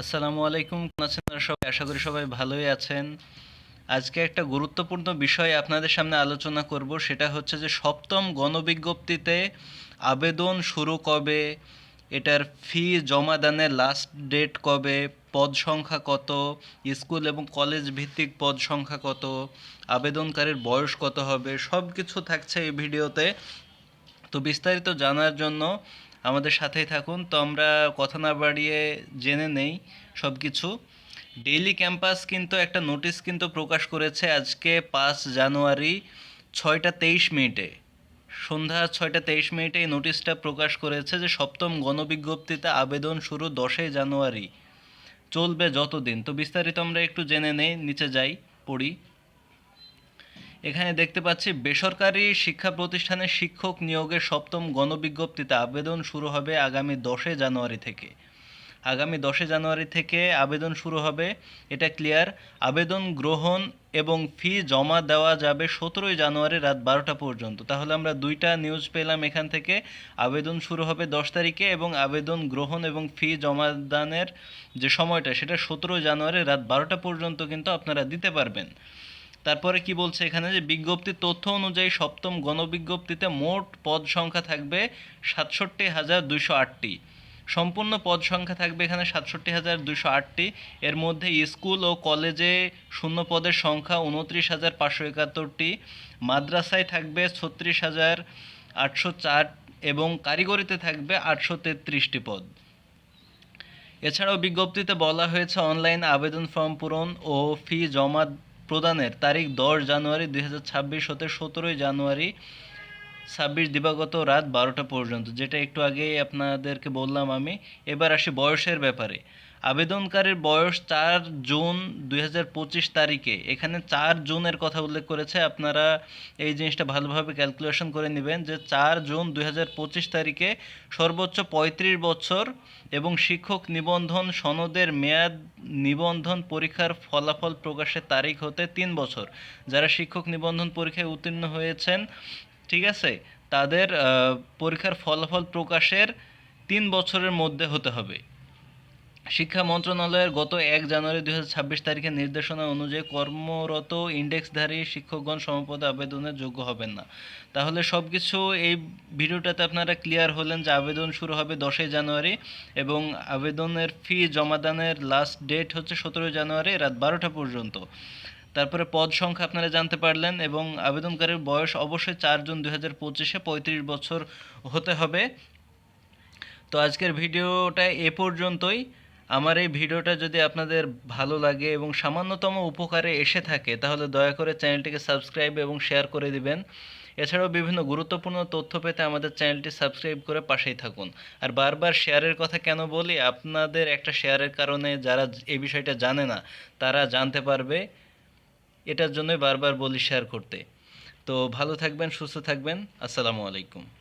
আসসালামু আলাইকুম, কেমন আছেন সবাই? আশা করি সবাই ভালোই আছেন। আজকে একটা গুরুত্বপূর্ণ বিষয় আপনাদের সামনে আলোচনা করব, সেটা হচ্ছে যে সপ্তম গণবিজ্ঞপ্তিতে আবেদন শুরু কবে, এটার ফি জমা দানের লাস্ট ডেট কবে, পদ সংখ্যা কত, স্কুল এবং কলেজ ভিত্তিক পদ সংখ্যা কত, আবেদনকারীর বয়স কত হবে সব কিছু থাকছে এই ভিডিওতে। তো বিস্তারিত জানার জন্য আমাদের সাথেই থাকুন। তো আমরা কথা না বাড়িয়ে জেনে নেই সব কিছু ডেইলি ক্যাম্পাস কিন্তু একটা নোটিশ কিন্তু প্রকাশ করেছে আজকে পাঁচ জানুয়ারি ছয়টা তেইশ মিনিটে। সন্ধ্যা ছয়টা তেইশ মিনিটে এই নোটিশটা প্রকাশ করেছে যে সপ্তম গণবিজ্ঞপ্তিতে আবেদন শুরু দশই জানুয়ারি। চলবে যতদিন। তো বিস্তারিত আমরা একটু জেনে নেই, নিচে যাই, পড়ি। এখানে দেখতে পাচ্ছি বেসরকারি শিক্ষা প্রতিষ্ঠানে শিক্ষক নিয়োগের সপ্তম গণবিজ্ঞপ্তিতে আবেদন শুরু হবে আগামী দশই জানুয়ারি থেকে। আগামী দশই জানুয়ারি থেকে আবেদন শুরু হবে। এটা ক্লিয়ার। আবেদন গ্রহণ এবং ফি জমা দেওয়া যাবে সতেরোই জানুয়ারি রাত বারোটা পর্যন্ত। তাহলে আমরা দুইটা নিউজ পেলাম এখান থেকে। আবেদন শুরু হবে দশ তারিখে এবং আবেদন গ্রহণ এবং ফি জমা দানের যে সময়টা, সেটা সতেরোই জানুয়ারি রাত বারোটা পর্যন্ত কিন্তু আপনারা দিতে পারবেন। তারপরে কি বলছে এখানে যে বিজ্ঞপ্তির তথ্য অনুযায়ী সপ্তম গণবিজ্ঞপ্তিতে মোট পদ সংখ্যা থাকবে সাতষট্টি হাজার দুইশো আটটি। সম্পূর্ণ পদ সংখ্যা থাকবে এখানে সাতষট্টি হাজার দুশো আটটি। এর মধ্যে স্কুল ও কলেজে শূন্য পদের সংখ্যা উনত্রিশ হাজার পাঁচশো একাত্তরটি। মাদ্রাসায় থাকবে ছত্রিশ হাজার আটশো চার এবং কারিগরিতে থাকবে আটশো তেত্রিশটি পদ। এছাড়াও বিজ্ঞপ্তিতে বলা হয়েছে, অনলাইন আবেদন ফর্ম পূরণ ও ফি জমা প্রদানের তারিখ দশ জানুয়ারি দুই হাজার ছাব্বিশ হতে সতেরোই জানুয়ারি ছাব্বিশ দিবাগত রাত বারোটা পর্যন্ত, যেটা একটু আগেই আপনাদেরকে বললাম আমি। এবার আসি বয়সের ব্যাপারে। আবেদনকারীর বয়স চার জুন দুই হাজার পঁচিশ তারিখে। এখানে চার জুনের কথা উল্লেখ করেছে। আপনারা এই জিনিসটা ভালোভাবে ক্যালকুলেশন করে নেবেন যে চার জুন দুই হাজার পঁচিশ তারিখে সর্বোচ্চ পঁয়ত্রিশ বছর এবং শিক্ষক নিবন্ধন সনদের মেয়াদ নিবন্ধন পরীক্ষার ফলাফল প্রকাশের তারিখ হতে তিন বছর। যারা শিক্ষক নিবন্ধন পরীক্ষায় উত্তীর্ণ হয়েছেন ঠিক আছে? তাদের পরীক্ষার ফলাফল প্রকাশের তিন বছরের মধ্যে হতে হবে। শিক্ষা মন্ত্রণালয়ের গত এক জানুয়ারি দু হাজার ছাব্বিশ তারিখের নির্দেশনা অনুযায়ী কর্মরত ইন্ডেক্সধারী শিক্ষকগণ সমপদে আবেদনের যোগ্য হবেন না। তাহলে সব কিছু এই ভিডিওটাতে আপনারা ক্লিয়ার হলেন যে আবেদন শুরু হবে দশই জানুয়ারি এবং আবেদনের ফি জমাদানের লাস্ট ডেট হচ্ছে সতেরোই জানুয়ারি রাত বারোটা পর্যন্ত। তারপরে পদ সংখ্যা আপনারা জানতে পারলেন এবং আবেদনকারীর বয়স অবশ্যই চার জুন দুই হাজার পঁচিশে পঁয়ত্রিশ বছর হতে হবে। তো আজকের ভিডিওটা এ পর্যন্তই। আমার এই ভিডিওটা যদি আপনাদের ভালো লাগে এবং সামান্যতম উপকারে এসে থাকে, তাহলে দয়া করে চ্যানেলটিকে সাবস্ক্রাইব এবং শেয়ার করে দিবেন। এছাড়াও বিভিন্ন গুরুত্বপূর্ণ তথ্য পেতে আমাদের চ্যানেলটি সাবস্ক্রাইব করে পাশেই থাকুন। আর বারবার শেয়ারের কথা কেন বলি? আপনাদের একটা শেয়ারের কারণে যারা এই বিষয়টা জানে না, তারা জানতে পারবে। এটার জন্যই বারবার বলি শেয়ার করতে। তো ভালো থাকবেন সুস্থ থাকবেন। আসসালামু আলাইকুম।